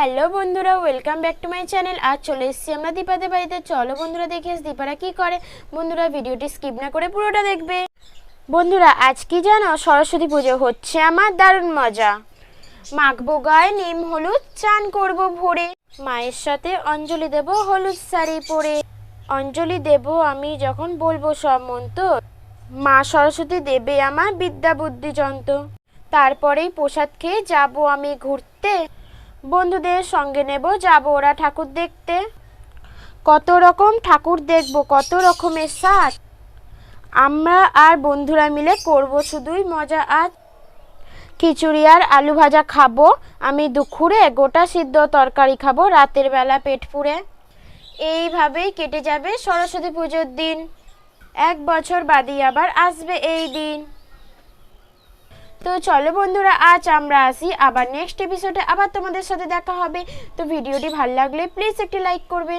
Hello বন্ধুরা welcome back to my channel আজ চলে এসেছি আমরা দীপাদের বাড়িতে। চলো বন্ধুরা, দেখে দীপারা কি করে। বন্ধুরা, ভিডিওটি স্কিপ না করে পুরোটা দেখবে। বন্ধুরা, আজ কি জানো? সরস্বতী পুজো হচ্ছে আমার দারুণ মজা। মাখবো গায়ে নিম, হলুদ, চান করব ভোরে। মায়ের সাথে অঞ্জলি দেব, হলুদ শাড়ি পরে। অঞ্জলি দেব আমি যখন বলব সব মন্ত্র মা সরস্বতী দেবে আমার বিদ্যা বুদ্ধি যন্ত্র তারপরেই প্রসাদ খেয়ে যাব আমি ঘুরতে। বন্ধুদের সঙ্গে নেব, যাব ওরা ঠাকুর দেখতে। কত রকম ঠাকুর দেখব, কত রকমের সাজ। আমরা আর বন্ধুরা মিলে করব শুধুই মজা আজ খিচুড়ি আর আলু ভাজা খাব, আমি দুপুরে গোটা সিদ্ধ তরকারি খাব, রাতের বেলা পেট পুড়ে। এইভাবেই কেটে যাবে সরস্বতী পুজোর দিন। এক বছর বাদই আবার আসবে এই দিন। তো চলো বন্ধুরা, আজ আমরা আসি আবার নেক্সট এপিসোডে আবার তোমাদের সাথে দেখা হবে। তো ভিডিওটি ভালো লাগলে প্লিজ একটি লাইক করবেন।